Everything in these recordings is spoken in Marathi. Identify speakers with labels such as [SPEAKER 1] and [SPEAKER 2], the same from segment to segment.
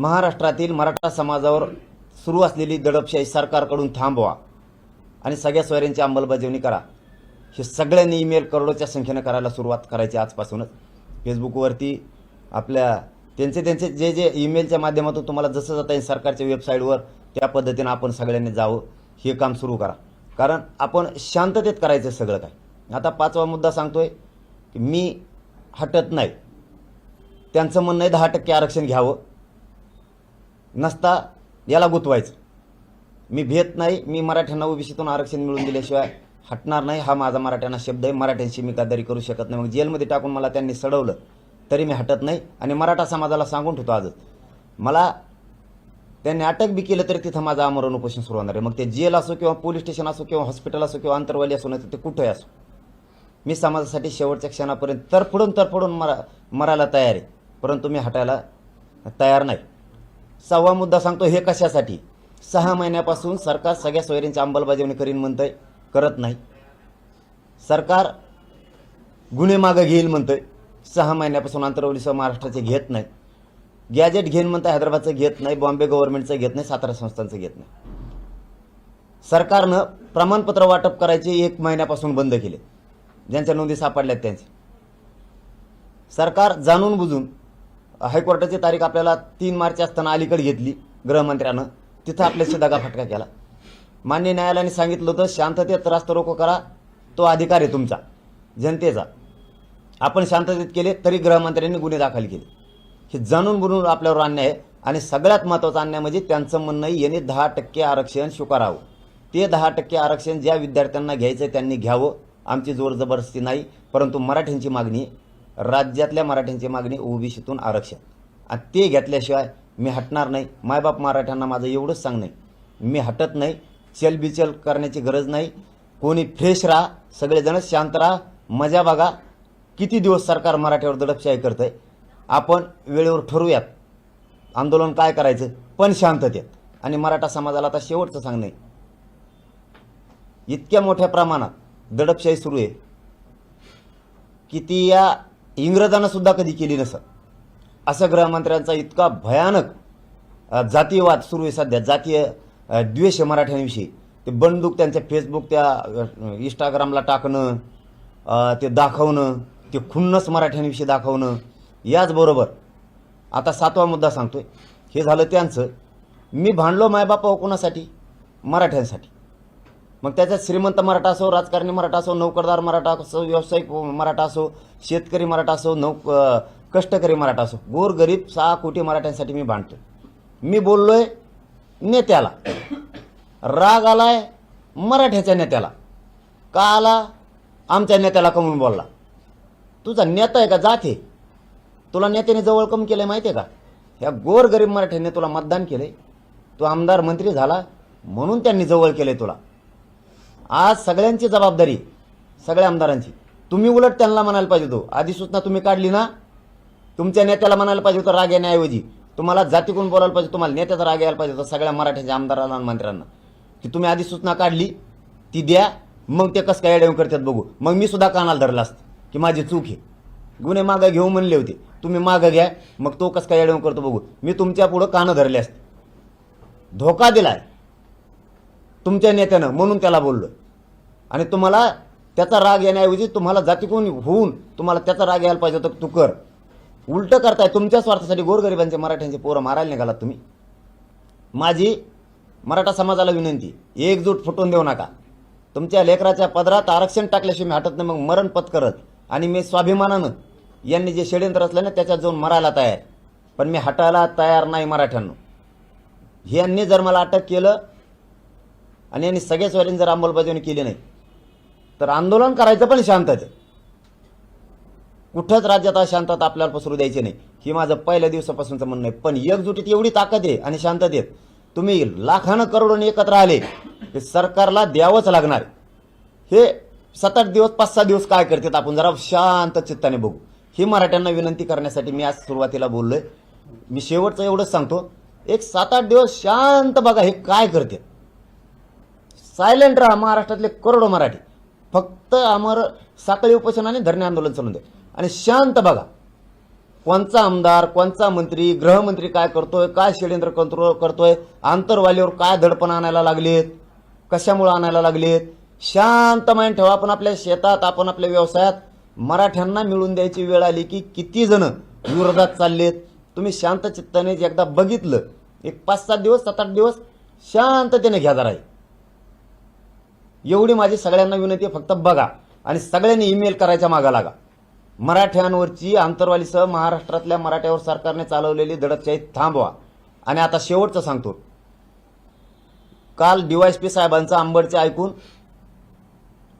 [SPEAKER 1] महाराष्ट्रातील मराठा समाजावर सुरू असलेली दडपशाही सरकारकडून थांबवा आणि सगळ्या सोयऱ्यांची अंमलबजावणी करा. हे सगळ्यांनी ईमेल करोडोच्या संख्येनं करायला सुरुवात करायची आजपासूनच. फेसबुकवरती आपल्या त्यांचे त्यांचे जे जे ईमेलच्या माध्यमातून तुम्हाला जसं जाता येईल सरकारच्या वेबसाईटवर त्या पद्धतीनं आपण सगळ्यांनी जावं हे काम सुरू करा. कारण आपण शांततेत करायचं सगळं काय आता पाचवा मुद्दा सांगतोय की मी हटत नाही. त्यांचं म्हणणं आहे दहा टक्के आरक्षण घ्यावं. नसता याला गुतवायचं. मी भेट नाही मी मराठ्यांना ओबीसीतून आरक्षण मिळवून दिल्याशिवाय हटणार नाही. हा माझा मराठ्यांना शब्द आहे. मराठ्यांशी मी गद्दारी करू शकत नाही. मग जेलमध्ये टाकून मला त्यांनी सडवलं तरी मी हटत नाही आणि मराठा समाजाला सांगून ठेवतो आजच. मला त्यांनी अटक बी केलं तरी तिथं माझं आमरण उपोषण सुरू होणार आहे. मग ते जेल असो किंवा पोलीस स्टेशन असो किंवा हॉस्पिटल असो किंवा अंतरवाली असो नाही तर ते कुठंही असो. मी समाजासाठी शेवटच्या क्षणापर्यंत तरफडून तरफडून मरा मरायला तयार आहे. परंतु मी हटायला तयार नाही. सहावा मुद्दा सांगतो हे कशासाठी? सहा महिन्यापासून सरकार सगळ्या सोयरींची अंमलबजावणी करीन म्हणतंय करत नाही. सरकार गुन्हे मागं घेईल म्हणतंय सहा महिन्यापासून आंतरवलीसह महाराष्ट्राचे घेत नाही. गॅजेट घेईन म्हणतं हैदराबादचं घेत नाही बॉम्बे गव्हर्नमेंटचं घेत नाही सातारा संस्थांचं घेत नाही. सरकारनं प्रमाणपत्र वाटप करायचे एक महिन्यापासून बंद केले. ज्यांच्या नोंदी सापडल्यात त्यांचे. सरकार जाणून बुजून हायकोर्टाची तारीख आपल्याला तीन मार्च असताना अलीकडे घेतली गृहमंत्र्यानं. तिथं आपल्याशी दगा फटका केला. मान्य न्यायालयाने सांगितलं होतं शांततेत रास्ता रोको करा तो अधिकार आहे तुमचा. जनतेचा. आपण शांततेत केले तरी गृहमंत्र्यांनी गुन्हे दाखल केले. हे जाणून बुणून आपल्यावर अन्याय आहे आणि सगळ्यात महत्त्वाचा अन्याय म्हणजे त्यांचं म्हणणं आहे याने दहा टक्के आरक्षण स्वीकारावं. ते दहा टक्के आरक्षण ज्या विद्यार्थ्यांना घ्यायचं आहे त्यांनी घ्यावं. आमची जोर जबरदस्ती नाही परंतु मराठ्यांची मागणी आहे. राज्यातल्या मराठ्यांची मागणी ओबीसीतून आरक्षण. आणि ते घेतल्याशिवाय मी हटणार नाही. मायबाप मराठ्यांना माझं एवढंच सांगणं. मी हटत नाही. चलबिचल करण्याची गरज नाही. कोणी फ्रेश राहा. सगळेजण शांत राहा. मजा बघा. किती दिवस सरकार मराठ्यावर दडपशाही करतंय? आपण वेळेवर ठरवूयात. आंदोलन काय करायचं? पण शांततेत. आणि मराठा समाजाला आता शेवटचं सांगणं. इतक्या मोठ्या प्रमाणात दडपशाही सुरू आहे. किती या इंग्रजांना सुद्धा कधी केली नसत. असं गृहमंत्र्यांचा इतका भयानक जातीयवाद सुरू आहे सध्या. जातीय द्वेष मराठ्यांविषयी. ते बंदूक त्यांच्या फेसबुक त्या इंस्टाग्रामला टाकणं ते दाखवणं ते खुन्नस मराठ्यांविषयी दाखवणं याचबरोबर आता सातवा मुद्दा सांगतोय. हे झालं त्यांचं. मी भांडलो मायबापा कोणासाठी? मराठ्यांसाठी. मग त्याच्यात श्रीमंत मराठा असो राजकारणी मराठा असो नोकरदार मराठा असो व्यावसायिक मराठा असो शेतकरी मराठा असो नौक कष्टकरी मराठा असो गोरगरीब सहा कोटी मराठ्यांसाठी मी भांडतोय. मी बोललोय नेत्याला. राग आलाय मराठ्याच्या नेत्याला. का आला? आमच्या नेत्याला कमून बोलला. तुझा नेता आहे का जात तुला नेत्याने जवळ कम केलंय माहिती आहे का? ह्या गोरगरीब मराठ्यांनी तुला मतदान केलंय. तू आमदार मंत्री झाला म्हणून त्यांनी जवळ केलंय तुला. आज सगळ्यांची जबाबदारी सगळ्या आमदारांची. तुम्ही उलट त्यांना म्हणायला पाहिजे तो अधिसूचना तुम्ही काढली ना? तुमच्या नेत्याला म्हणायला पाहिजे होतं राग येण्याऐवजी. तुम्हाला जातीकडून बोलायला पाहिजे तुम्हाला नेत्याचा राग यायला पाहिजे होता सगळ्या मराठ्याच्या आमदारांना आणि मंत्र्यांना. की तुम्ही अधिसूचना काढली ती द्या मग ते कसं काय अडवून करतात बघू. मग मी सुद्धा कानाला धरला असतं की माझी चूक आहे. गुन्हे मागं घेऊ म्हणले होते. तुम्ही मागं घ्या मग तो कसं काय अडवून करतो बघू. मी तुमच्या पुढं कानं धरले असते. धोका दिलाय. तुमच्या नेत्यानं म्हणून त्याला बोललो आणि तुम्हाला त्याचा राग येण्याऐवजी तुम्हाला जातीकून होऊन तुम्हाला त्याचा राग यायला पाहिजे होता तू कर. उलटं करताय तुमच्या स्वार्थासाठी गोरगरिबांचे मराठ्यांचे पोरं मारायला निघालात तुम्ही. माझी मराठा समाजाला विनंती एकजूट फुटून देऊ नका. तुमच्या लेकराच्या पदरात आरक्षण टाकल्याशिवाय मी हटत नाही मग मरण पत्करत. आणि मी स्वाभिमानानं यांनी जे षडयंत्र असलं ना त्याच्यात जाऊन मरायला तयार. पण मी हटायला तयार नाही मराठ्यांना. यांनी जर मला अटक केलं आणि यांनी सगळ्याच स्वारींनी जर अंमलबजावणी केली नाही तर आंदोलन करायचं पण शांततेत कुठंच राज्यात अशांतता आपल्याला पसरू द्यायची नाही. हे माझं पहिल्या दिवसापासूनचं म्हणणं आहे. पण एकजुटीत एवढी ताकद आहे आणि शांततेत तुम्ही लाखानं करोडोने एकत्र आले हे सरकारला द्यावंच लागणार हे सात आठ दिवस पाच सहा दिवस काय करतात आपण जरा शांत चित्ताने बघू. ही मराठ्यांना विनंती करण्यासाठी मी आज सुरुवातीला बोललोय. मी शेवटचं एवढंच सांगतो. एक सात आठ दिवस शांत बघा हे काय करते सायलेंट राहा महाराष्ट्रातले करोडो मराठी. फक्त आमर साखळी उपोषण आणि धरणे आंदोलन चालून दे. आणि शांत बघा. कोणचा आमदार कोणचा मंत्री गृहमंत्री काय करतोय काय षडयंत्र करतो करतोय आंतरवालीवर काय धडपण आणायला लागलेत कशामुळे आणायला लागलेत? शांत माइंड ठेवा आपण आपल्या शेतात आपण आपल्या व्यवसायात मराठ्यांना मिळून द्यायची वेळ आली की किती जण विरोधात चाललेत? तुम्ही शांत चित्ताने एकदा बघितलं. एक पाच सात दिवस सात आठ दिवस शांततेने घ्या जरा एवढी माझी सगळ्यांना विनंती आहे फक्त बघा. आणि सगळ्यांनी ईमेल करायच्या मागा लागा. मराठ्यांवरची आंतरवालीसह महाराष्ट्रातल्या मराठ्यावर सरकारने चालवलेली दडपशाही थांबवा. आणि आता शेवटचं सांगतो. काल डीवायसपी साहेबांचं आंबडचे ऐकून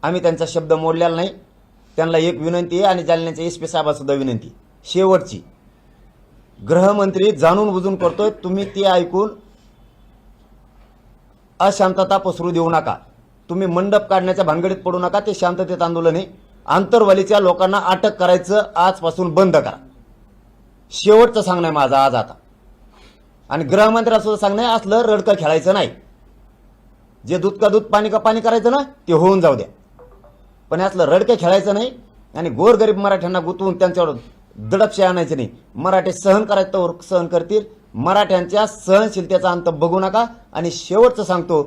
[SPEAKER 1] आम्ही त्यांचा शब्द मोडलेला नाही. त्यांना एक विनंती आहे आणि जालन्याच्या एस पी साहेबांसुद्धा विनंती शेवटची. गृहमंत्री जाणून बुजून करतोय तुम्ही ती ऐकून अशांतता पसरू देऊ नका. तुम्ही मंडप काढण्याच्या भानगडीत पडू नका ते शांततेत आंदोलन. आहे आंतरवालीच्या लोकांना अटक करायचं आजपासून बंद करा. शेवटचं सांगणं आहे माझं आज आता. आणि गृहमंत्र्यांना सुद्धा सांगणं आहे असलं रडकं खेळायचं नाही. जे दूध का दूध पाणी का पाणी करायचं ना ते होऊन जाऊ द्या. पण असलं रडकं खेळायचं नाही आणि गोरगरीब मराठ्यांना गुंतवून त्यांच्यावर दडपशे आणायचे नाही. मराठे सहन करायचं तर सहन करतील. मराठ्यांच्या सहनशीलतेचा अंत बघू नका. आणि शेवटचं सांगतो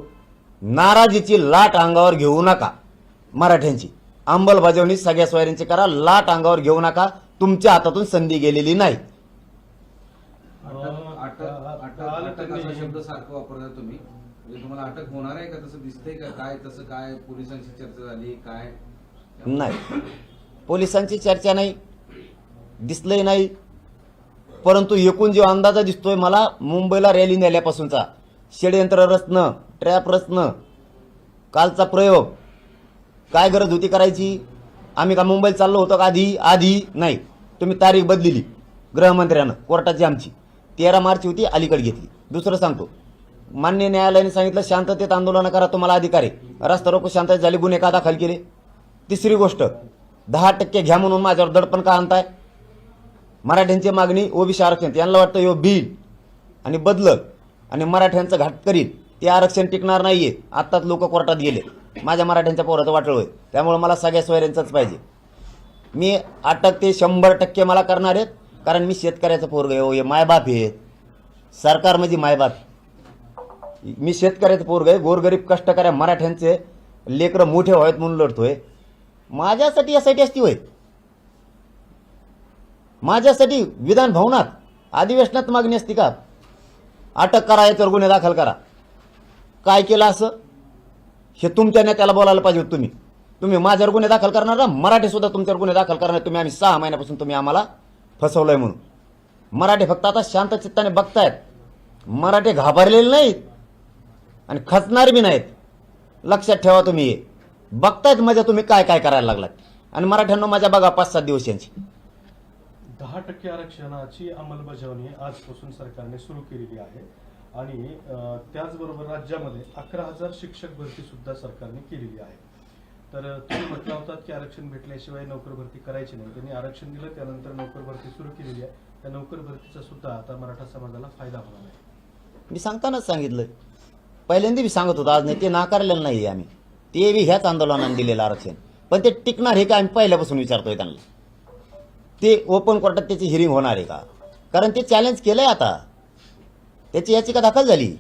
[SPEAKER 1] नाराजीची लाट अंगावर घेऊ नका. मराठ्यांची. अंमलबजावणी सगळ्या सोयऱ्यांची करा लाट अंगावर घेऊ नका. तुमच्या हातातून संधी गेलेली नाही.
[SPEAKER 2] शब्द सारखं वापरता तुम्ही. म्हणजे तुम्हाला अटक होणार आहे का? तसं दिसतंय का? काय तसं काय? पोलिसांशी चर्चा झाली काय?
[SPEAKER 1] नाही. पोलिसांची चर्चा नाही. दिसलंय नाही. परंतु एकूण जो अंदाजा दिसतोय मला मुंबईला रॅली नेल्यापासूनचा षडयंत्र रचणं ट्रॅप प्रश्न. कालचा प्रयोग. काय गरज होती करायची? आम्ही का मुंबईत चाललो होतो का आधी? आधी नाही. तुम्ही तारीख बदलिली. गृहमंत्र्यानं. कोर्टाची आमची. तेरा मार्च होती अलीकडे घेतली. दुसरं सांगतो. मान्य न्यायालयाने सांगितलं शांततेत आंदोलन करा तुम्हाला अधिकार आहे. रस्ता रोको शांतता झाली गुन्हे का दाखल केले? तिसरी गोष्ट दहा टक्के घ्या म्हणून माझ्यावर दडपण का आणताय? मराठ्यांची मागणी ओबीसी आरक्षण यांना वाटतं यो बिल. आणि बदलत आणि मराठ्यांचं घाट करील ते आरक्षण टिकणार नाहीये. आत्ताच लोक कोर्टात गेले. माझ्या मराठ्यांच्या पोराचं वाटळ होय त्यामुळे मला सगळ्या सोयऱ्यांचंच पाहिजे. मी अटक ते शंभर टक्के मला करणार आहेत. कारण मी शेतकऱ्याचं पोरग आहे. हो, हे मायबाप आहे सरकार म्हणजे मायबाप. मी शेतकऱ्याचं पोरग आहे. गोरगरीब कष्टकऱ्या मराठ्यांचे लेकरं मोठे व्हावेत म्हणून लढतोय. माझ्यासाठी यासाठी असती होय माझ्यासाठी विधान भवनात अधिवेशनात मागणी असती का? अटक करा याच्यावर गुन्हे दाखल करा. काय केलं असं? हे तुमच्या नेत्याला बोलायला पाहिजे होतं तुम्ही. तुम्ही माझ्यावर गुन्हे दाखल करणार ना? मराठी सुद्धा तुमच्यावर गुन्हे दाखल करणार तुम्ही आम्ही सहा महिन्यापासून तुम्ही आम्हाला फसवलंय म्हणून. मराठी फक्त आता शांत चित्ताने बघतायत. मराठी घाबरलेले नाहीत आणि खचणार बी नाहीत. लक्षात ठेवा तुम्ही. हे बघतायत माझ्या तुम्ही काय काय करायला लागलात. आणि मराठ्यांना माझ्या बघा पाच सात दिवस यांची.
[SPEAKER 3] दहा टक्के आरक्षणाची अंमलबजावणी आजपासून सरकारने सुरू केलेली आहे. आणि त्याचबरोबर राज्यामध्ये अकरा हजार शिक्षक भरती सुद्धा सरकारने केलेली आहे. तर तुम्ही म्हटलं होतात की आरक्षण भेटल्याशिवाय नोकर भरती करायची नाही. त्यांनी आरक्षण दिलं त्यानंतर नोकर भरती सुरू केलेली आहे. त्या नोकर भरतीचा सुद्धा आता मराठा समाजाला फायदा होणार आहे.
[SPEAKER 1] मी सांगतानाच सांगितलं. पहिल्यांदा मी सांगत होतो आज नाही ते नाकारलेलं नाही आम्ही. ते बी ह्याच आंदोलनाने दिलेलं आरक्षण. पण ते टिकणार हे का आम्ही पहिल्यापासून विचारतोय त्यांना. ते ओपन कोर्टात त्याची हिरिंग होणार आहे का? कारण ते चॅलेंज केलंय आता. त्याची याचिका दाखल झाली.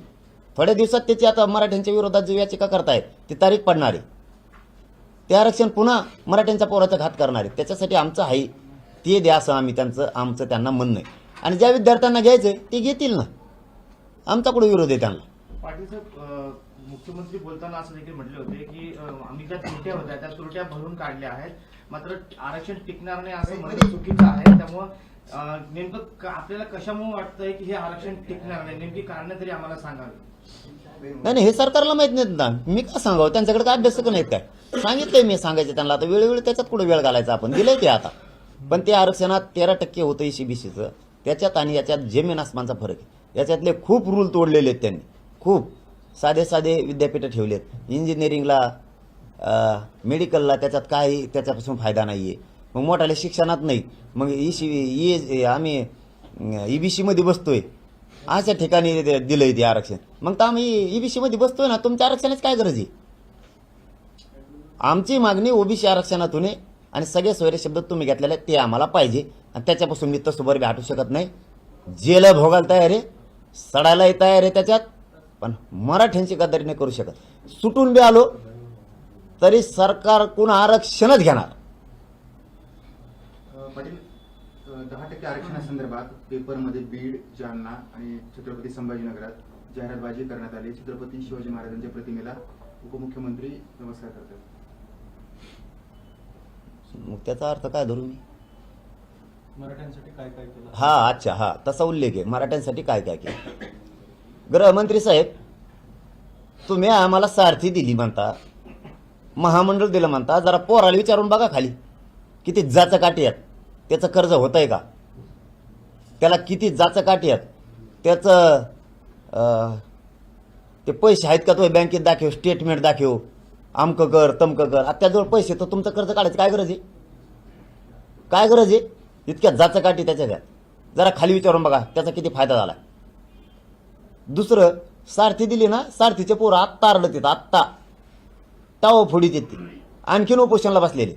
[SPEAKER 1] थोड्या दिवसात त्याची आता मराठ्यांच्या विरोधात जी याचिका करतायत ती तारीख पडणार आहे. ते आरक्षण पुन्हा मराठ्यांच्या पोराचा घात करणार आहे त्याच्यासाठी आमचं आहे ते द्या असं आम्ही त्यांचं आमचं त्यांना म्हणणं आहे. आणि ज्या विद्यार्थ्यांना घ्यायचंय ते घेतील ना. आमचा कुठे विरोध आहे त्यांना.
[SPEAKER 4] पाटील साहेब मुख्यमंत्री बोलताना असं देखील म्हटले होते की आम्ही ज्या त्रुट्या होत्या त्या त्रुट्या भरून काढल्या आहेत. मात्र आरक्षण टिकणार नाही असं म्हणणं चुकीचं आहे. त्यामुळं नेमकं आपल्याला कशामुळे वाटतंय की हे आरक्षण टिकणार नाही? नेमकी कारण तरी आम्हाला सांगावी
[SPEAKER 1] नाही नाही हे सरकारला माहीत नाहीत ना. मी का सांगावं? त्यांच्याकडे काय अभ्यासक नाहीत काय? सांगितलंय मी सांगायचं त्यांना. आता वेळोवेळी त्याच्यात कुठे वेळ घालायचा आपण? दिलंय ते आता. पण ते आरक्षणात तेरा टक्के होतं सीबीसीचं त्याच्यात आणि याच्यात जमीन आसमानचा फरक आहे. याच्यातले खूप रूल तोडलेले आहेत त्यांनी. खूप. साधे साधे विद्यापीठं ठेवलेत. इंजिनिअरिंगला मेडिकलला त्याच्यात काही त्याच्यापासून फायदा नाही आहे मग मोठ्याला शिक्षणात नाही. मग ई सी ई आम्ही ई बी सीमध्ये बसतोय. अशा ठिकाणी दिलंय ते आरक्षण. मग तर आम्ही ईबीसी मध्ये बसतोय ना तुमच्या आरक्षणाची काय गरज आहे? आमची मागणी ओबीसी आरक्षणातून आहे आणि सगळे सोयरे शब्द तुम्ही घेतलेले ते आम्हाला पाहिजे. आणि त्याच्यापासून मी तसं बरं बी हटू शकत नाही. जेला भोगायला तयार आहे सडायलाही तयार आहे त्याच्यात पण मराठ्यांची गद्दारी नाही करू शकत. सुटून बी आलो तरी सरकार कोण आरक्षणच घेणार?
[SPEAKER 5] पाटील दहा टक्के आरक्षणासंदर्भात पेपरमध्ये बीड जालना आणि छत्रपती संभाजीनगरात जाहिरातबाजी करण्यात आली. छत्रपती शिवाजी महाराजांच्या प्रतिमेला उपमुख्यमंत्री नमस्कार करतात.
[SPEAKER 1] मग त्याचा अर्थ काय धरू मी?
[SPEAKER 3] मराठ्यांसाठी काय काय केलं?
[SPEAKER 1] हा अच्छा हा. तसा उल्लेख आहे. मराठ्यांसाठी काय काय केलं? गृहमंत्री साहेब तुम्ही आम्हाला सारथी दिली म्हणता. महामंडळ दिलं म्हणता. जरा पोराला विचारून बघा खाली. किती जाचं काठी आहेत. त्याचं कर्ज होत आहे का? त्याला किती जाचं काठी आहेत? त्याचं ते पैसे आहेत का तो बँकेत दाखव स्टेटमेंट दाखव. आमकं कर तमकं कर. आता पैसे तर तुमचं कर्ज काढायचं काय गरज आहे? काय गरज आहे? इतक्या जाचं काठी त्याच्या घ्या जरा खाली विचारून बघा त्याचा किती फायदा झाला. दुसरं सारथी दिली ना सारथीचे पोरं आत्ता आरडत येत आत्ता. टाव फोडीत येते आणखीन उपोषणला बसलेले.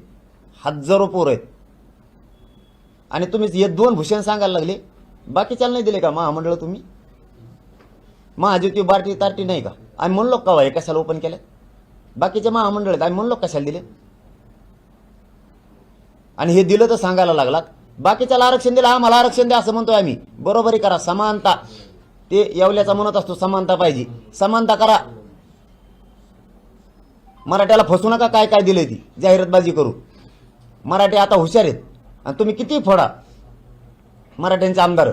[SPEAKER 1] हजारो पोरं आहेत. आणि तुम्ही हे दोन भूषण सांगायला लागले. बाकीच्याला नाही दिले का महामंडळ तुम्ही? महाज्योती बार्टी तार्टी नाही का? आम्ही म्हणलो का हे कशाला ओपन केलं? बाकीचे महामंडळ आहेत आम्ही म्हणलो कशाला दिले? आणि हे दिलं तर सांगायला लागलात बाकीच्याला आरक्षण दिलं आम्हाला आरक्षण द्या असं म्हणतोय आम्ही. बरोबरी करा समानता. ते येवल्याचा म्हणत असतो समानता पाहिजे. समानता करा. मराठ्याला फसू नका काय काय दिलंय ती? जाहिरातबाजी करू. मराठी आता हुशार आहेत. आणि तुम्ही किती फोडा? मराठ्यांचे आमदार.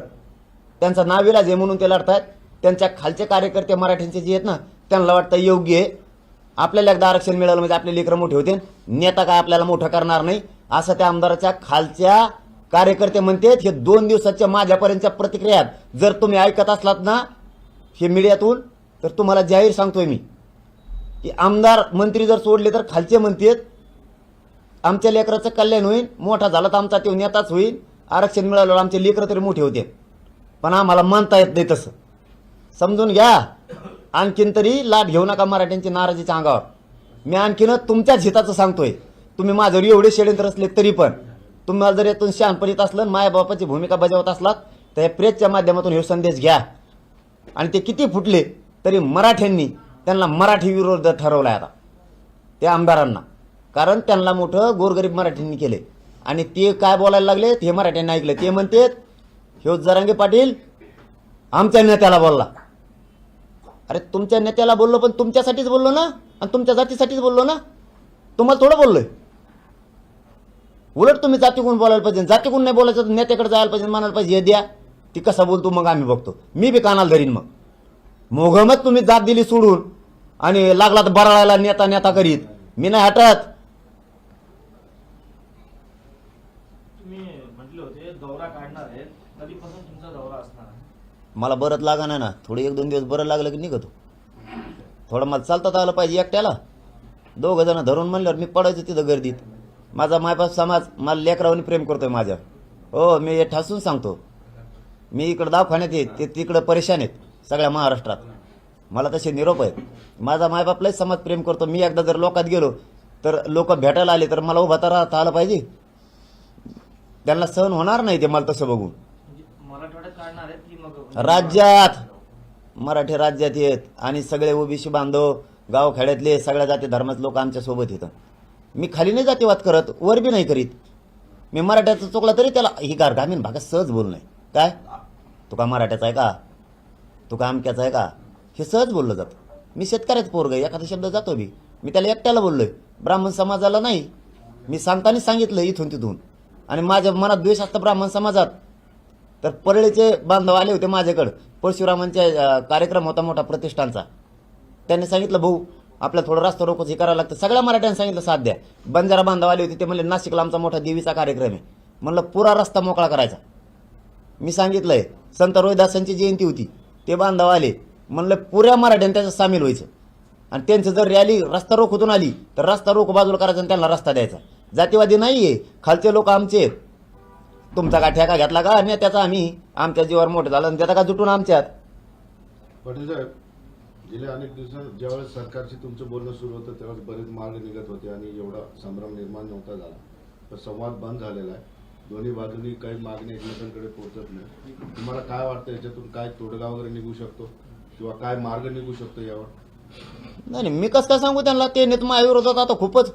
[SPEAKER 1] त्यांचा नाविलाज आहे म्हणून ते लढतायत. त्यांच्या खालचे कार्यकर्ते मराठ्यांचे जे आहेत ना त्यांना वाटतं योग्य आहे. आपल्याला एकदा आरक्षण मिळालं म्हणजे आपले लेकरं मोठे होते नेता काय आपल्याला मोठं करणार नाही. असं त्या आमदाराच्या खालच्या कार्यकर्ते म्हणतात हे दोन दिवसाच्या माझ्यापर्यंतच्या प्रतिक्रिया जर तुम्ही ऐकत असलात ना हे मीडियातून तर तुम्हाला जाहीर सांगतोय मी. की आमदार मंत्री जर सोडले तर खालचे म्हणतात आमच्या लेकराचं कल्याण होईल मोठा झाला तर आमचा तो नेताच होईल आरक्षण मिळालं आमचे लेकरं तरी मोठे होते. पण आम्हाला मानता येत नाही तसं. समजून घ्या आणखीन तरी लाट घेऊ नका मराठ्यांची नाराजीच्या अंगावर. मी आणखीन तुमच्याच हिताचं सांगतोय. तुम्ही माझ्यावर एवढे षडयंत्र असले तरी पण तुम्हाला जर यातून शहाणपणीत असलं मायबापाची भूमिका बजावत असलात तर या प्रेसच्या माध्यमातून हे संदेश घ्या. आणि ते किती फुटले तरी मराठ्यांनी त्यांना मराठी विरोध ठरवला आता. त्या आमदारांना. कारण त्यांना मोठं गोरगरीब मराठ्यांनी केले. आणि ते काय बोलायला लागले? ते मराठ्यांनी ऐकले. ते म्हणतात ह्यो जरांगे पाटील आमच्या नेत्याला बोलला. अरे तुमच्या नेत्याला बोललो पण तुमच्यासाठीच बोललो ना? आणि तुमच्या जातीसाठीच बोललो ना? तुम्हाला थोडं बोललोय. उलट तुम्ही जातीकडून बोलायला पाहिजे. जातीकडून नाही बोलायचं तर नेत्याकडे जायला पाहिजे म्हणायला पाहिजे. हे द्या. ती कसा बोलतो मग आम्ही बघतो. मी बी कानाला धरीन मग. मोघमच तुम्ही जात दिली सोडून आणि लागला तर बराळायला नेता नेता करीत. मी नाही हटत
[SPEAKER 4] तुम्ही म्हटले होते दौरा काढणार आहे कधीपासून तुमचा दौरा असणार आहे
[SPEAKER 1] मला बरंच लागणार ना थोडं एक दोन दिवस बरं लागलं की निघतो. थोडं मला चालतात आलं पाहिजे एकट्याला. दोघं जण धरून म्हणल्यावर मी पडायचं तिथं गर्दीत. माझा मायबाप समाज मला लेकरावानी प्रेम करतोय माझ्या. हो मी हे ठासून सांगतो. मी इकडं दवाखान्यात येत ते तिकडं परेशान आहेत सगळ्या महाराष्ट्रात. मला तसे निरोप आहेत. माझा मायबाप लय समाज प्रेम करतो. मी एकदा जर लोकात गेलो तर लोक भेटायला आले तर मला उभा तर राहता आलं पाहिजे. त्यांना सहन होणार नाही ते मला तसं बघून
[SPEAKER 4] म्हणजे मराठवाड्यात काढणार आहेत की मग
[SPEAKER 1] राज्यात मराठी राज्यात येत आणि सगळे ओबीसी बांधव गावखेड्यातले सगळ्या जाती धर्माचे लोक आमच्यासोबत येतं मी खाली नाही जातीवाद करत वर बी नाही करीत. मी मराठ्याचा चुकला तरी त्याला ही कार ग्रामीण भागात सहज बोलणं आहे काय? तुका का मराठ्याचा आहे का? तुका का अमक्याचा आहे का? हे सहज बोललं जातं. मी शेतकऱ्याच पोरग एखादा शब्द जातो बी. मी त्याला एकट्याला बोललोय. ब्राह्मण समाजाला नाही. मी सांगताना सांगितलं इथून तिथून. आणि माझ्या मनात द्वेष असतं ब्राह्मण समाजात. तर परळीचे बांधव आले होते माझ्याकडं. परशुरामांच्या कार्यक्रम होता मोठा प्रतिष्ठानचा. त्यांनी सांगितलं भाऊ आपल्याला थोडं रस्ता रोकोच हे करायला लागतं. सगळ्या मराठ्यांनी सांगितलं साथ द्या. बंजारा बांधव आले होते ते म्हणले नाशिकला आमचा मोठा देवीचा कार्यक्रम आहे. म्हणलं पुरा रस्ता मोकळा करायचा. मी सांगितलंय संत रोहिदासांची जयंती होती. ते बांधव आले म्हणलं पुऱ्या मराठ्याने त्याच्यात सामील व्हायचं. आणि त्यांचं जर रॅली रस्ता रोखतून आली तर रस्ता रोख बाजूला करायचा आणि त्यांना रस्ता द्यायचा. जातीवादी नाही आहे खालचे लोक आमचे आहेत. तुमचा का ठेका घेतला का? आणि त्याचा आम्ही आमच्या जीवावर मोठं झालं आणि त्याचा का जुटून आमच्यात?
[SPEAKER 6] पाटील साहेब गेल्या अनेक दिवसात ज्यावेळेस सरकारशी तुमचं बोलणं सुरू होतं त्यावेळेस बरेच मार्ग निघत होते आणि एवढा संभ्रम निर्माण नव्हता झाला. तर संवाद बंद झालेला आहे. दोन्ही बाजूनी काही मागणी एकमेकांकडे पोहोचत नाही. तुम्हाला काय वाटतं याच्यातून काय तोडगा वगैरे निघू शकतो? किंवा काय मार्ग निघू शकतो यावर?
[SPEAKER 1] नाही नाही मी कसं काय सांगू त्यांना? ते नेत माझ्या विरोधात आता खूपच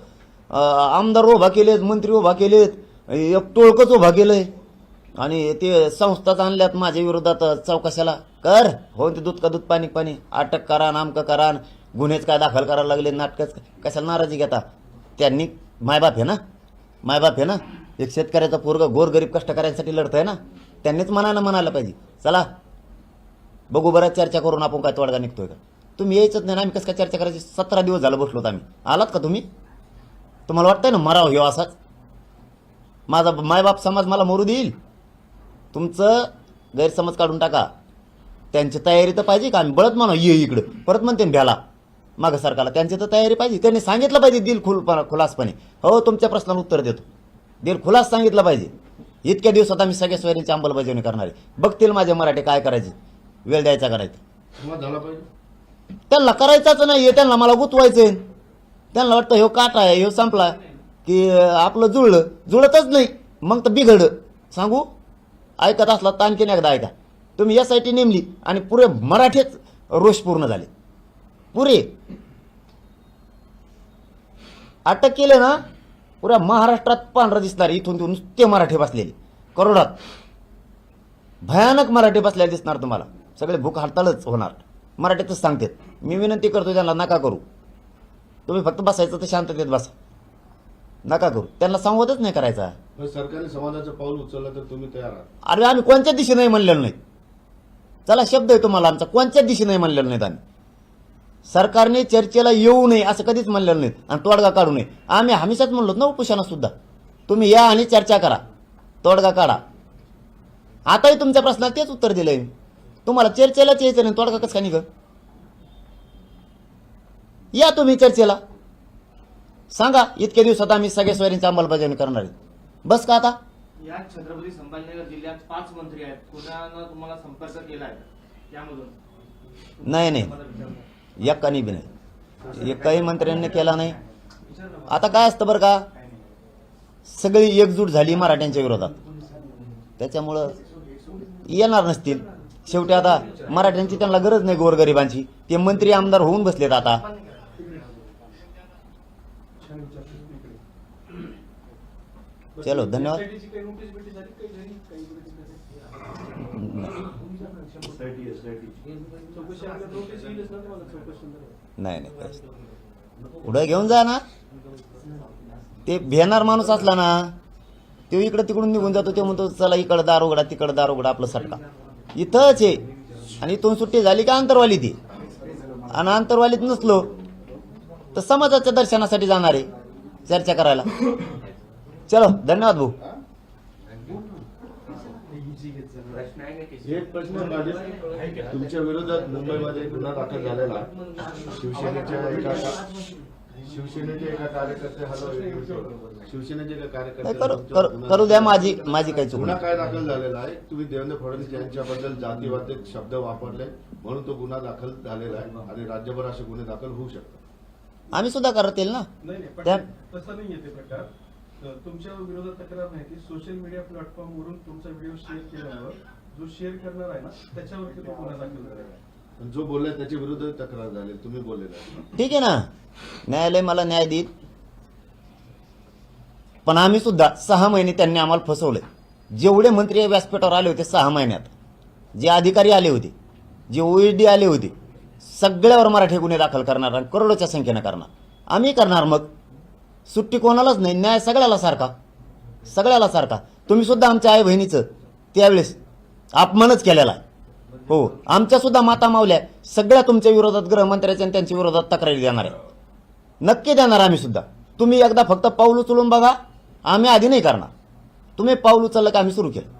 [SPEAKER 1] आमदार उभा केलेत मंत्री उभा केलेत. एक टोळकच उभा केलंय. आणि ते संस्थाच आणल्यात माझ्या विरोधात चौकशाला. कर हो ते दूध का दूध पाणी पाणी. अटक करा नामकं करा गुन्हेच काय दाखल करायला लागले नाटकच कशाला नाराजी घेता? त्यांनी मायबाप आहे ना? मायबाप आहे ना? एक शेतकऱ्याचा पोरग गोरगरीब कष्टकऱ्यांसाठी लढत आहे ना? त्यांनीच मनानं म्हणायला पाहिजे. चला बघू बरं चर्चा करून आपण काय तोडगा निघतोय का? तुम्ही यायचंच नाही ना? आम्ही कसं काय चर्चा करायची? सतरा दिवस झालं बसलोत आम्ही. आलात का तुम्ही? तुम्हाला वाटतंय ना मराव हो असाच? माझा मायबाप समाज मला मरू देईल. तुमचं गैरसमज काढून टाका. त्यांची तयारी तर पाहिजे का? आम्ही बळत म्हणा ये इकडं. परत म्हणते भ्याला. मागं सरकारला. त्यांची तर तयारी पाहिजे. त्यांनी सांगितलं पाहिजे दिल खुल खुलासपणे. हो तुमच्या प्रश्नाला उत्तर देतो. दिल खुलास सांगितलं पाहिजे. इतक्या दिवसात आम्ही सगळ्या सोयरींची अंमलबजावणी करणार आहे. बघतील माझे मराठी काय करायचे. वेळ द्यायचा करायचा. त्यांना करायचाच नाही. त्यांना मला गुतवायचंय. त्यांना वाटतं ह्यो काटा आहे ह्यो संपला. की आपलं जुळलं. जुळतच नाही. मग तर बिघड सांगू? ऐकत असला तर आणखीन एकदा ऐका. तुम्ही यासाठी नेमली आणि पुरे मराठीच रोष पूर्ण झाले. पुरे. अटक केले ना पुऱ्या महाराष्ट्रात पांढरा दिसणार इथून तिथून नुसते मराठी बसलेले. करोडात. भयानक मराठी बसलेले दिसणार तुम्हाला. सगळे भूक हडतालच होणार. मराठीतच सांगतात. मी विनंती करतो त्यांना नका करू. तुम्ही फक्त बसायचं तर शांततेत बसा. नका करू. त्यांना संवादच नाही करायचा.
[SPEAKER 6] पण सरकारने समाजाचं पाऊल उचललं तर तुम्ही तयार आहात.
[SPEAKER 1] अरे आम्ही कोणत्या दिशे नाही म्हणलेलं नाही चला शब्द आहे तुम्हाला आमचा. कोणत्याच दिशे नाही म्हणलेलं नाहीत आम्ही. सरकारने चर्चेला येऊ नये असं कधीच म्हणलेलं नाही आणि तोडगा काढू नये. आम्ही हमेशाच म्हणलो ना उपोषणा सुद्धा. तुम्ही या आणि चर्चा करा. तोडगा काढा. आताही तुमच्या प्रश्नाला तेच उत्तर दिलंय. तुम्हाला चर्चेलाच यायचं नाही. तोडगा कसं काय निघ? या तुम्ही चर्चेला. सांगा इतक्या दिवसात आम्ही सगळ्या सोयरींची अंमलबजावणी करणार आहे बस का आता?
[SPEAKER 4] या छत्रपती संभाजीनगर जिल्ह्यात पाच मंत्री आहेत. कुणानं तुम्हाला संपर्क केलाय? यामधून.
[SPEAKER 1] नाही नाही. एकानी बी नाही. एकाही मंत्र्यांनी केला नाही. आता काय असतं बरं का? सगळी एकजूट झाली मराठ्यांच्या विरोधात. त्याच्यामुळं येणार नसतील. शेवटी आता मराठ्यांची त्यांना गरज नाही गोरगरिबांची. ते मंत्री आमदार होऊन बसलेत आता. चलो धन्यवाद. नाही नाही. पुढं घेऊन जा ना. ते भेणार माणूस असला ना तो इकडं तिकडून निघून जातो ते म्हणतो चला इकडं दार उघडा तिकडं दार उघडा आपलं सटका. इथंच आहे. आणि इथून सुट्टी झाली का अंतरवाली ती आणि अंतरवालीत नसलो तर समाजाच्या दर्शनासाठी जाणार आहे चर्चा करायला. चलो धन्यवाद भाऊ.
[SPEAKER 6] एक प्रश्न माझे. तुमच्या विरोधात मुंबईमध्ये गुन्हा दाखल झालेला आहे. शिवसेनेच्या एका शिवसेनेचे एका कार्यकर्ते हॅलो शिवसेनेचे एका
[SPEAKER 1] नाही,
[SPEAKER 6] कार्यकर्ते
[SPEAKER 1] करू द्या माझी माझी काही चूक
[SPEAKER 6] गुन्हा
[SPEAKER 1] नाही.
[SPEAKER 6] काय दाखल झालेला आहे? तुम्ही देवेंद्र फडणवीस यांच्याबद्दल जातीवाचक शब्द वापरले. म्हणून तो गुन्हा दाखल झालेला आहे आणि राज्यभर असे गुन्हे दाखल होऊ शकतात.
[SPEAKER 1] आम्ही सुद्धा करत येईल ना
[SPEAKER 3] तसं नाही येते प्रकार. तुमच्या विरोधात तक्रार नाही की सोशल मीडिया प्लॅटफॉर्म वरून तुमचा व्हिडिओ शेअर केल्यावर जो शेअर करणार आहे ना त्याच्यावरती तो गुन्हा दाखल
[SPEAKER 6] पण जो बोललाय त्याच्या विरुद्ध तक्रार झाली तुम्ही बोललेला
[SPEAKER 1] ठीक आहे ना? न्यायालय मला न्याय देईल. पण आम्ही सुद्धा सहा महिने त्यांनी आम्हाला फसवले जेवढे मंत्री व्यासपीठावर आले होते सहा महिन्यात जे अधिकारी आले होते जे ओईडी आले होते सगळ्यावर मराठी गुन्हे दाखल करणार आणि करोडोच्या संख्येनं करणार. आम्ही करणार मग? सुट्टी कोणालाच नाही न्याय सगळ्याला सारखा. सगळ्याला सारखा. तुम्ही सुद्धा आमच्या आई बहिणीचं त्यावेळेस अपमानच केलेला आहे. हो आमच्या सुद्धा माता मावल्या सगळ्या तुमच्या विरोधात गृहमंत्र्याच्या आणि त्यांच्या विरोधात तक्रारी देणार आहे. नक्की देणार आम्ही सुद्धा. तुम्ही एकदा फक्त पाऊल उचलून बघा आम्ही आधी नाही करणार. तुम्ही पाऊल उचललं की आम्ही सुरू केलं.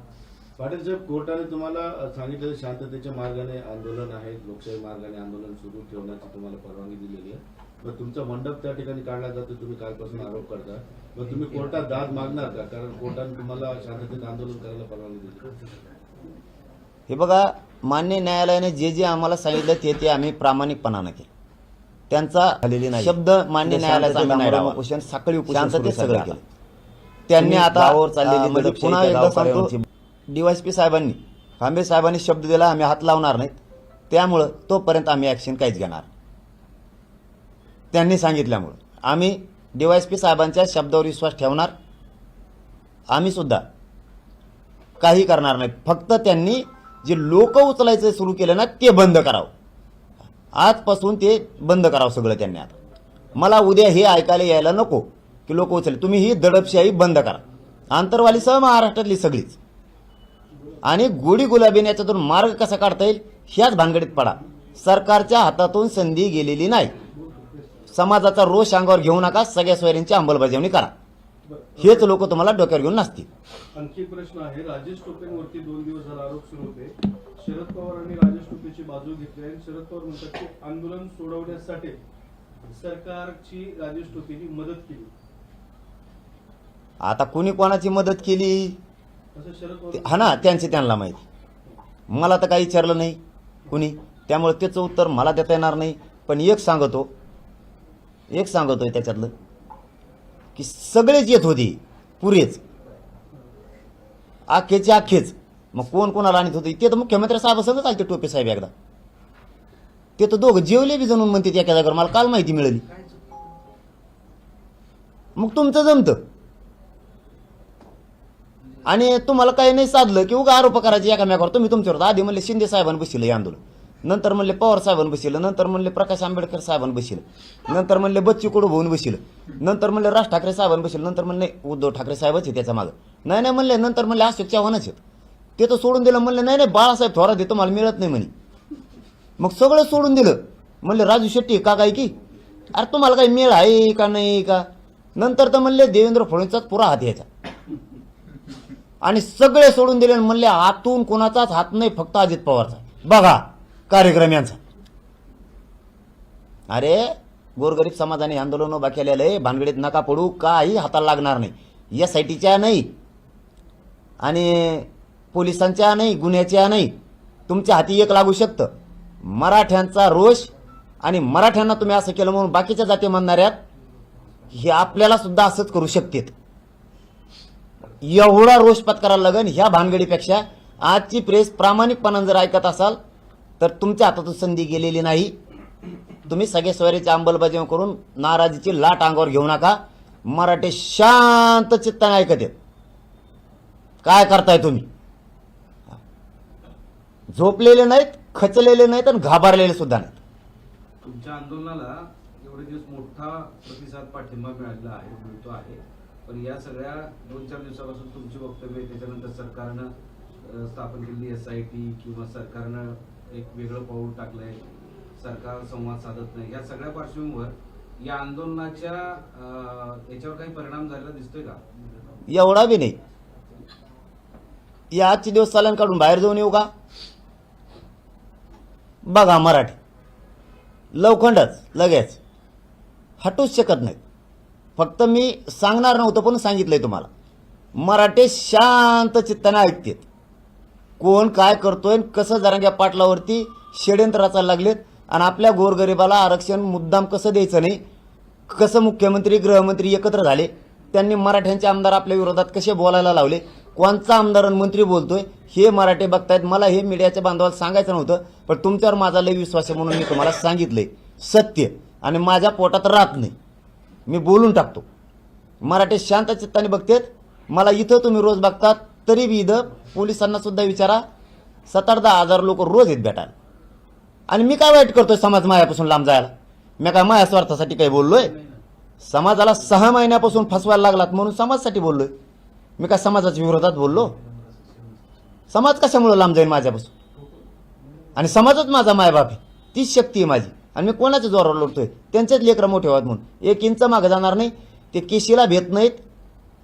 [SPEAKER 6] पाटील साहेब कोर्टाने तुम्हाला सांगितलं शांततेच्या मार्गाने आंदोलन आहे लोकशाही मार्गाने आंदोलन सुरू ठेवण्याची तुम्हाला परवानगी दिलेली आहे. मग तुमचा मंडप त्या ठिकाणी काढला जातो तुम्ही कालपासून आरोप करता. मग तुम्ही कोर्टात दाद मागणार का? कारण कोर्टाने तुम्हाला शांततेत आंदोलन करायला परवानगी दिली.
[SPEAKER 1] हे बघा मान्य न्यायालयाने जे जे आम्हाला सांगितलं ते ते आम्ही प्रामाणिकपणानं केलं. त्यांचा शब्द मान्य न्यायालयाचा आम्ही सगळं केलं. त्यांनी आता म्हणजे पुन्हा एकदा सांगतो डीवायसपी साहेबांनी खांबे साहेबांनी शब्द दिला आम्ही हात लावणार नाहीत. त्यामुळं तोपर्यंत आम्ही ऍक्शन काहीच घेणार त्यांनी सांगितल्यामुळं. आम्ही डी वाय सी पी साहेबांच्या शब्दावर विश्वास ठेवणार. आम्हीसुद्धा काही करणार नाही. फक्त त्यांनी जे लोक उचलायचं सुरू केलं ना ते बंद करावं. आजपासून ते बंद करावं सगळं त्यांनी आता. मला उद्या हे ऐकायला यायला नको की लोक उचले तुम्ही ही दडपशाही बंद करा. आंतरवाली सह महाराष्ट्रातली सगळीच. आणि गोडी गुलाबीने याच्यातून मार्ग कसा काढता येईल ह्याच भानगडीत पडा. सरकारच्या हातातून संधी गेलेली नाही. समाजाचा रोष अंगावर घेऊ नका सगळ्या सोयरींची अंमलबजावणी करा. हेच लोक तुम्हाला डोक्यावर घेऊन नसतील.
[SPEAKER 3] आणखी प्रश्न आहे राजेश टोपेंवरती दोन दिवस झाला आरोप सुरू होते. शरद पवारांनी राजेश टोपेची बाजू घेतली आणि शरद पवार म्हणतात की आंदोलन सोडवण्यासाठी सरकारची राजेश टोपेनी मदत केली.
[SPEAKER 1] आता कुणी कोणाची मदत केली? हा ना त्यांचे त्यांना माहिती. मला तर काही विचारलं नाही कुणी. त्यामुळे त्याचं उत्तर मला देता येणार नाही. पण एक सांगतो एक सांगतोय त्याच्यातलं की सगळेच येत होते पुरेच. आखेचे आखेच. मग कोण कोणाला आणत होते? ते तर मुख्यमंत्री साहेब सगळं चालते टोपे साहेब एकदा. ते तर दोघं जेवले बी जणून म्हणते एका जागेवर मला काल माहिती मिळाली. मग तुमचं जमतं. आणि तुम्हाला काही नाही साधलं की उगा आरोप करायचे एकामेकावर. तुम्ही तुमच्यावर आधी म्हणले शिंदे साहेबांनी बसले आंदोलन. नंतर म्हणले पवार साहेबांनी बसलं नंतर म्हणले प्रकाश आंबेडकर साहेबांनी बसलं नंतर म्हणले बच्चू कडू भाऊन बसलं नंतर म्हणले राज ठाकरे साहेबांनी बसलं नंतर म्हणले उद्धव ठाकरे साहेबच आहे त्याच्या मागं. नाही नाही म्हणले नंतर म्हणले अशोक चव्हाणच आहेत. ते तर सोडून दिलं म्हणले नाही नाही बाळासाहेब थोरात आहे तुम्हाला मिळत नाही म्हणे. मग सगळं सोडून दिलं. म्हणले राजू शेट्टी का काय की? अरे तुम्हाला काही मेळ आहे का नाही का? नंतर तर म्हणले देवेंद्र फडणवीसचाच पुरा हात यायचा. आणि सगळे सोडून दिले आणि म्हणले आतून कोणाचाच हात नाही फक्त अजित पवारचा. बघा. कार्यक्रम यांचा. अरे गोरगरीब समाजाने आंदोलन उभा केलेलं आहे भानगडीत नका पडू काही हाताला लागणार नाही. एस आय टीच्या नाही आणि पोलिसांच्या नाही गुन्ह्याच्या नाही. तुमच्या हाती एक लागू शकतं. मराठ्यांचा रोष आणि मराठ्यांना तुम्ही असं केलं म्हणून बाकीच्या जाती म्हणणाऱ्यात हे आपल्याला सुद्धा असंच करू शकतेत. एवढा रोष पत्करायला लागेल ह्या भानगडीपेक्षा. आजची प्रेस प्रामाणिकपणाने जर ऐकत असाल तर तुमच्या हातातून संधी गेलेली नाही. तुम्ही सगळे सोयरीची अंमलबजावणी करून नाराजीची लाट अंगावर घेऊ नका. मराठी शांत चित्ताने ऐकत येत. काय करताय तुम्ही? झोपलेले नाहीत खचलेले नाहीत आणि घाबरलेले सुद्धा नाहीत.
[SPEAKER 2] तुमच्या आंदोलनाला एवढे दिवस मोठा प्रतिसाद पाठिंबा मिळालेला आहे मिळतो आहे. पण या सगळ्या दोन चार दिवसापासून तुमची वक्तव्य त्याच्यानंतर सरकारनं स्थापन केलेली एस आय टी किंवा सरकारनं एक वेगळं पाऊल टाकलंय. सरकार संवाद साधत नाही. या सगळ्या पार्श्वभूमीवर या आंदोलनाच्या याच्यावर काही परिणाम झालेला दिसतोय का?
[SPEAKER 1] एवढा बी नाही. या आजचे दिवस चालन काढून बाहेर जाऊन येऊ का? बघा मराठी. लवखंडच लगेच. हटूच शकत नाहीत. फक्त मी सांगणार नव्हतं पण सांगितलंय तुम्हाला. मराठी शांत चित्ताने ऐकतात. कोण काय करतोय आणि कसं जरांग्या पाटलावरती षड्यंत्र रचायला लागलेत आणि आपल्या गोरगरिबाला आरक्षण मुद्दाम कसं द्यायचं नाही? कसं मुख्यमंत्री गृहमंत्री एकत्र झाले? त्यांनी मराठ्यांचे आमदार आपल्या विरोधात कसे बोलायला लावले? कोणचा आमदार आणि मंत्री बोलतोय? हे मराठे बघतायत. मला हे मीडियाच्या बांधवाला सांगायचं नव्हतं पण तुमच्यावर माझा लय विश्वास आहे म्हणून मी तुम्हाला सांगितलंय. सत्य. आणि माझ्या पोटात राहत नाही. मी बोलून टाकतो. मराठे शांत चित्ताने बघतेत. मला इथं तुम्ही रोज बघतात. तरी बी इथं पोलिसांना सुद्धा विचारा सात आठ दहा हजार लोक रोज येत भेटायला. आणि मी काय वाईट करतोय समाज मायापासून लांब जायला? मी काय माया स्वार्थासाठी काही बोललोय? समाजाला सहा महिन्यापासून फसवायला लागलात म्हणून समाजासाठी बोललोय. मी काय समाजाच्या विरोधात बोललो? समाज कशामुळं लांब जाईल माझ्यापासून? आणि समाजच माझा मायबाप आहे. तीच शक्ती आहे माझी. आणि मी कोणाच्या जोरावर लढतोय त्यांच्याच लेकरं मोठे व्हात म्हणून. एक इंच मागं जाणार नाही. ते केशीला भेट नाहीत.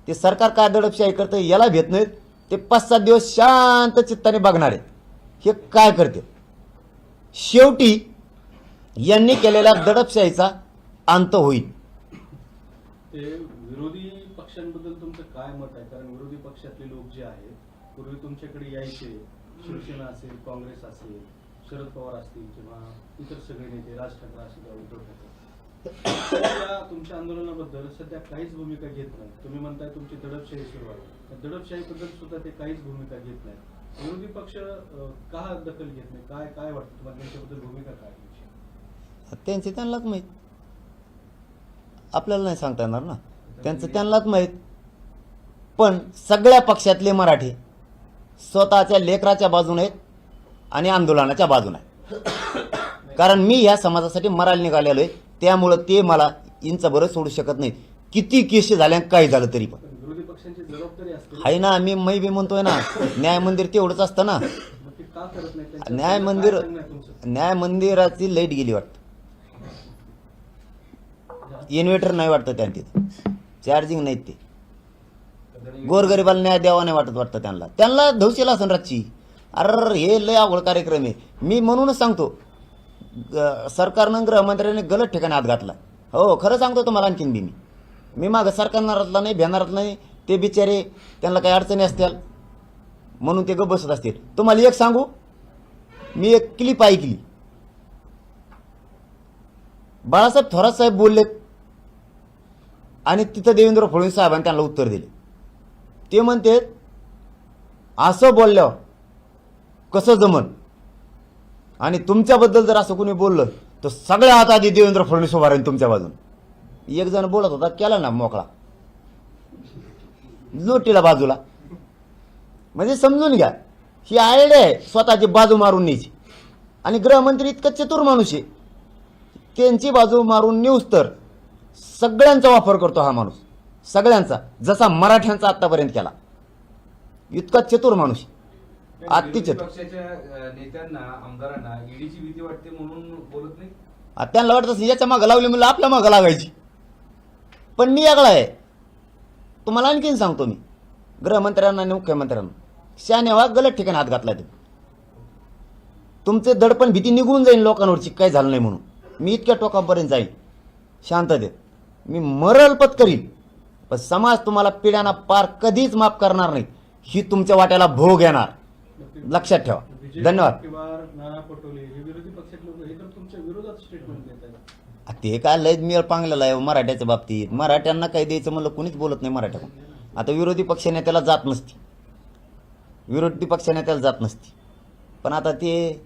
[SPEAKER 1] ते सरकार काय दडपशाही करतं याला भेट नाहीत. ते पाच सात दिवस शांत चित्ताने बघणार आहेत. हे काय करते? शेवटी यांनी केलेल्या दडपशाहीचा अंत होईल.
[SPEAKER 3] विरोधी पक्षांबद्दल तुमचं काय मत आहे? कारण विरोधी पक्षातले लोक जे आहेत पूर्वी तुमच्याकडे यायचे. शिवसेना असेल काँग्रेस असेल शरद पवार असतील किंवा इतर सगळे नेते राज ठाकरे असतील उद्धव ठाकरे. तुमच्या आंदोलनाबद्दल सध्या काहीच भूमिका घेत नाही. तुम्ही म्हणताय तुमची दडपशाही सुरू आहे त्या दडपशाहीबद्दल सुद्धा ते काहीच भूमिका घेत नाही. विरोधी पक्ष का दखल घेत नाही? काय काय वाटतं तुम्हाला? त्यांच्याबद्दल भूमिका काय?
[SPEAKER 1] त्यांचे त्यांनाच माहीत. आपल्याला नाही सांगता येणार ना. त्यांचं त्यांनाच माहीत. पण सगळ्या पक्षातले मराठी स्वतःच्या लेकराच्या बाजूने आहेत आणि आंदोलनाच्या बाजूने आहेत. कारण मी ह्या समाजासाठी मरायला निघालेलो आहे. त्यामुळं ते मला इंच बरं सोडू शकत नाहीत. किती केस झाल्या काही झालं तरी पण. आहे ना मी मै बी म्हणतोय ना. न्याय मंदिर तेवढंच असतं ना. न्याय
[SPEAKER 3] काय
[SPEAKER 1] मंदिर न्याय मंदिराची लाइट गेली वाटतं. इन्व्हर्टर नाही वाटतं त्या तिथं. चार्जिंग नाहीत ते. गोरगरिबाला न्याय द्यावा नाही वाटत वाटतं त्यांना. त्यांना धवशील असून रातची. अरे हे लय अवघड कार्यक्रम आहे. मी म्हणूनच सांगतो सरकारनं गृहमंत्र्यांनी गलत ठिकाणी हात घातला. हो खरं सांगतो तुम्हाला आणखीन बी मी. मी मागं सरकारनारातला नाही भेनारातला नाही. ते बिचारे त्यांना काही अडचणी असतील म्हणून ते ग बसत असतील. तुम्हाला एक सांगू? मी एक क्लिप ऐकली. बाळासाहेब थोरात साहेब बोललेत आणि तिथं देवेंद्र फडणवीस साहेबांनी त्यांना उत्तर दिले. ते म्हणते असं बोलल्यावर कसं जमन? आणि तुमच्याबद्दल जर असं कोणी बोललं तर सगळ्या हात आधी देवेंद्र फडणवीस उभा राहील तुमच्या बाजून. एक जण बोलत होता केला ना मोकळा. लोटीला बाजूला. म्हणजे समजून घ्या ही आयडिया आहे स्वतःची बाजू मारून न्यायची. आणि गृहमंत्री इतकं चतुर माणूस आहे. त्यांची बाजू मारून न्यूज तर सगळ्यांचा वापर करतो हा माणूस. सगळ्यांचा जसा मराठ्यांचा आतापर्यंत केला. इतका चतुर माणूस
[SPEAKER 2] पक्षाच्या अं, नेत्यांना आमदारांना ईडीची भीती वाटते म्हणून बोलत नाही?
[SPEAKER 1] आता त्यांना वाटत याच्या मागं लावली मुलं आपल्या मागं लागायची. पण मी वेगळा आहे. तुम्हाला आणखीन सांगतो मी. गृहमंत्र्यांना आणि मुख्यमंत्र्यांना. शानेवा गलत ठिकाणी हात घातला ते तुमचे दडपण भीती निघून जाईल लोकांवरची काय झालं नाही म्हणून. मी इतक्या टोकापर्यंत जाईल शांततेत मी मरल पत्करील पण समाज तुम्हाला पिढ्यांना पार कधीच माफ करणार नाही. ही तुमच्या वाट्याला भोग येणार. लक्षात ठेवा. धन्यवाद. ते काय लयच मेळ पांगलेला आहे हो मराठ्याच्या बाबतीत. मराठ्यांना काही द्यायचं म्हणलं कोणीच बोलत नाही मराठ्याकडून. आता विरोधी पक्षनेत्याला जात नसती. विरोधी पक्षनेत्याला जात नसती. पण आता ते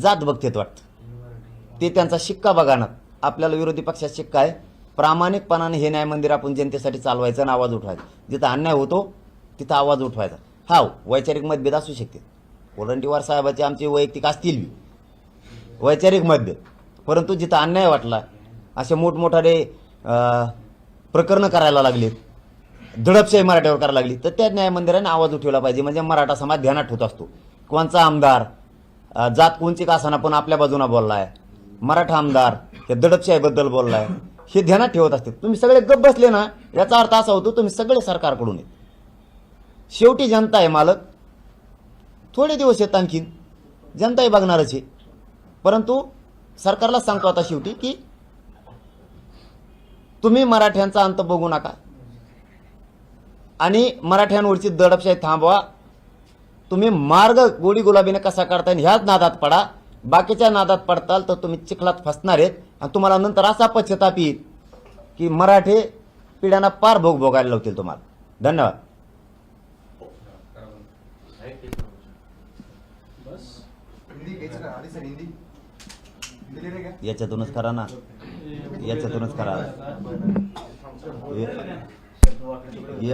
[SPEAKER 1] जात बघतेत वाटतं. ते त्यांचा शिक्का बघा ना. आपल्याला विरोधी पक्षात शिक्का आहे. प्रामाणिकपणाने हे न्याय मंदिर आपण जनतेसाठी चालवायचं आणि आवाज उठवायचा. जिथं अन्याय होतो तिथं आवाज उठवायचा. हा वैचारिक मतभेद असू शकते. वडंटीवार साहेबाचे आमचे वैयक्तिक असतील बी. वैचारिक मतभेद. परंतु जिथं अन्याय वाटला असे मोठमोठाले प्रकरणं करायला लागलीत दडपशाही मराठ्यावर करायला लागली. तर त्या न्यायमंदिराने आवाज उठवला पाहिजे. म्हणजे मराठा समाज ध्यानात ठेवत असतो. कोणचा आमदार जात कोणची का असाना पण आपल्या बाजूला बोललाय. मराठा आमदार त्या दडपशाहीबद्दल बोललाय. हे ध्यानात ठेवत असते. तुम्ही सगळे गप बसले ना याचा अर्थ असा होतो तुम्ही सगळे सरकारकडून येत शेवटी जनता आहे मालक. थोडे दिवस आहेत आणखीन. जनताही बघणारच आहे. परंतु सरकारला सांगतो आता शेवटी की तुम्ही मराठ्यांचा अंत बघू नका. आणि मराठ्यांवरची दडपशाही थांबवा. तुम्ही मार्ग गोडी गुलाबीने कसा काढता येईल ह्याच नादात पडा. बाकीच्या नादात पडताल तर तुम्ही चिखलात फसणार आहेत आणि तुम्हाला नंतर असा पश्चताप येईल की मराठे पिढ्यांना पार भोग भोगायला लावतील तुम्हाला. धन्यवाद
[SPEAKER 3] बस
[SPEAKER 5] हिंदी घ्यायचं का आधी सर हिंदी हिंदी लिहिलं का
[SPEAKER 1] याच्यातूनच करा ना याच्यातूनच करा.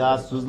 [SPEAKER 1] आज सुज